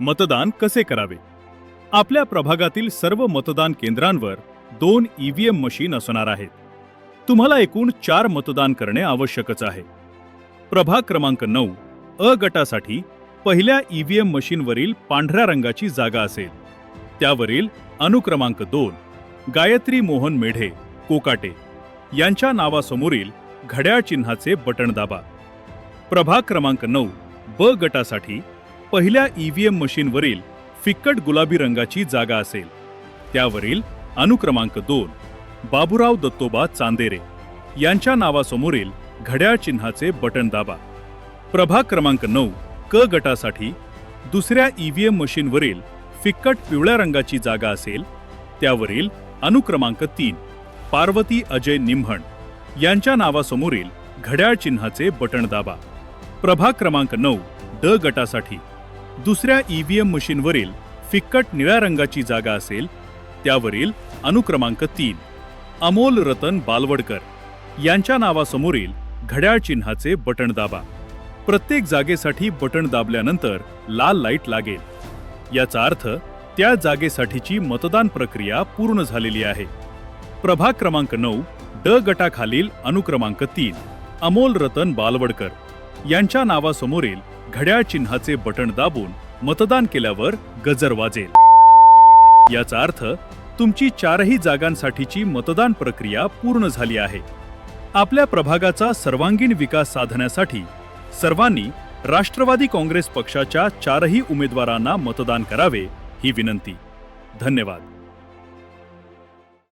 मतदान कसे करावे? आपल्या प्रभागातील सर्व मतदान केंद्रांवर दोन ईव्हीएम मशीन असणार आहेत. तुम्हाला एकूण चार मतदान करणे आवश्यकच आहे. प्रभाग क्रमांक नऊ अ गटासाठी पहिल्या ईव्हीएम मशीनवरील पांढऱ्या रंगाची जागा असेल. त्यावरील अनुक्रमांक दोन गायत्री मोहन मेढे कोकाटे यांच्या नावासमोरील घड्याळ चिन्हाचे बटण दाबा. प्रभाग क्रमांक नऊ ब गटासाठी पहिल्या ईव्हीएम मशीनवरील फिक्कट गुलाबी रंगाची जागा असेल. त्यावरील अनुक्रमांक दोन बाबुराव दत्तोबा चांदेरे यांच्या नावासमोरील घड्याळ चिन्हाचे बटण दाबा. प्रभाग क्रमांक नऊ क गटासाठी दुसऱ्या ईव्हीएम मशीनवरील फिक्कट पिवळ्या रंगाची जागा असेल त्यावरील अनुक्रमांक तीन पार्वती अजय निम्हण यांच्या नावासमोरील घड्याळ चिन्हाचे बटण दाबा. प्रभाग क्रमांक नऊ ड गटासाठी दुसऱ्या ईव्हीएम मशीनवरील फिक्कट निळ्या रंगाची जागा असेल त्यावरील अनुक्रमांक तीन. अमोल रतन बालवडकर यांच्या नावासमोरील घड्याळ चिन्हाचे बटण दाबा. प्रत्येक जागेसाठी बटण दाबल्यानंतर लाल लाइट लागेल. याचा अर्थ त्या जागेसाठीची मतदान प्रक्रिया पूर्ण झालेली आहे. प्रभाग क्रमांक नऊ ड गटाखालील अनुक्रमांक तीन. अमोल रतन बालवडकर यांच्या नावासमोरील घड्याळ चिन्हाचे बटण दाबून मतदान केल्यावर गजर वाजेल. याचा अर्थ तुमची चारही जागांसाठीची मतदान प्रक्रिया पूर्ण झाली आहे. आपल्या प्रभागाचा सर्वांगीण विकास साधण्यासाठी सर्वांनी राष्ट्रवादी काँग्रेस पक्षाच्या चारही उमेदवारांना मतदान करावे ही विनंती. धन्यवाद.